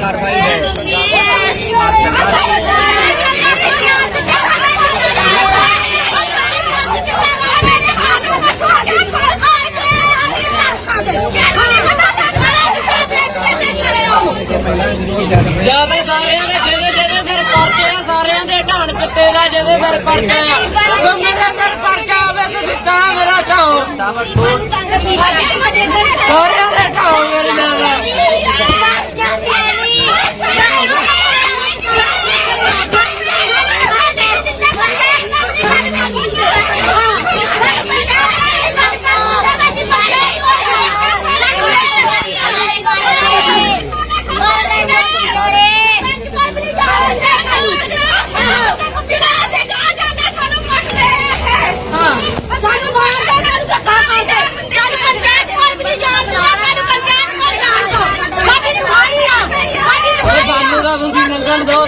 कार्रवाई ਜ਼ਿਆਦਾ ਸਾਰਿਆਂ ਦੇ ਜਿਹਦੇ ਜਿਹਦੇ ਸਿਰ ਪਰਚੇ ਆ ਸਾਰਿਆਂ ਦੇ ਢਾਣ ਚਿੱਟੇ ਦਾ ਜਿਹਦੇ ਸਿਰ ਪਰਚੇ ਆ। ਉਹ ਮੇਰੇ और दो और रखा हो मेरे नाम 감사합니다.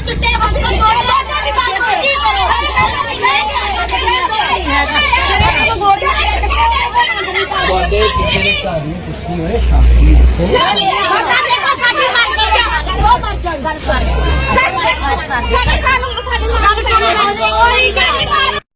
ਚਿੱਟੇ ਬੰਦ ਤੁਹਾਡੇ ਕਿਸੇ ਨੇ ਘਰ ਨੂੰ ਤੁਸੀਂ ਹੋਏ ਸ਼ਾਂਤੀ ਰੱਖੋ